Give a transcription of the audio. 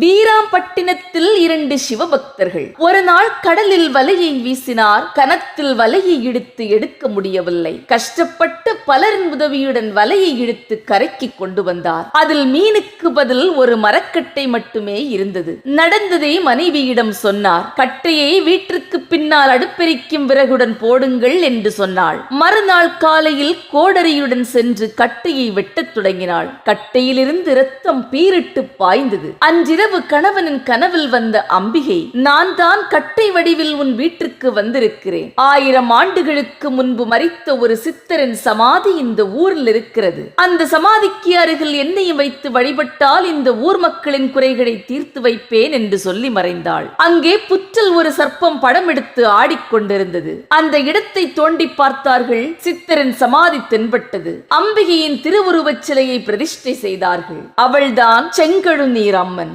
வீராம்பட்டினத்தில் இரண்டு சிவபக்தர்கள். ஒரு நாள் கடலில் வலையை வீசினார். கனத்தில் வலையை இழுத்து எடுக்க முடியவில்லை. கஷ்டப்பட்டு பலரின் உதவியுடன் வலையை இழுத்து கரைக்கு கொண்டு வந்தார். அதில் மீனுக்கு பதில் ஒரு மரக்கட்டை மட்டுமே இருந்தது. நடந்ததை மனைவியிடம் சொன்னார். கட்டையை வீட்டிற்கு பின்னால் அடுப்பெரிக்கும் விறகுடன் போடுங்கள் என்று சொன்னாள். மறுநாள் காலையில் கோடரியுடன் சென்று கட்டையை வெட்டத் தொடங்கினாள். கட்டையிலிருந்து இரத்தம் பீரிட்டு பாய்ந்தது. அன்றிரவு கணவனின் கனவில் வந்த அம்பிகை நான் தான் கட்டை வடிவில் உன் வீட்டிற்கு வந்திருக்கிறேன். ஆயிரம் ஆண்டுகளுக்கு முன்பு மறித்த ஒரு சித்தரின் சமாதி இந்த ஊரில் இருக்கிறது. அந்த சமாதிக்கு அருகில் என்னையும் வைத்து வழிபட்டால் இந்த ஊர் மக்களின் குறைகளை தீர்த்து வைப்பேன் என்று சொல்லி மறைந்தாள். அங்கே புற்றில் ஒரு சர்ப்பம் படம் எடுத்து ஆடிக்கொண்டிருந்தது அந்த இடத்தை தோண்டி பார்த்தார்கள் சித்தரின் சமாதி தென்பட்டது. அம்பிகையின் திருவுருவச் சிலையை பிரதிஷ்டை செய்தார்கள். அவள்தான் செங்கழுநீர் அம்மன்.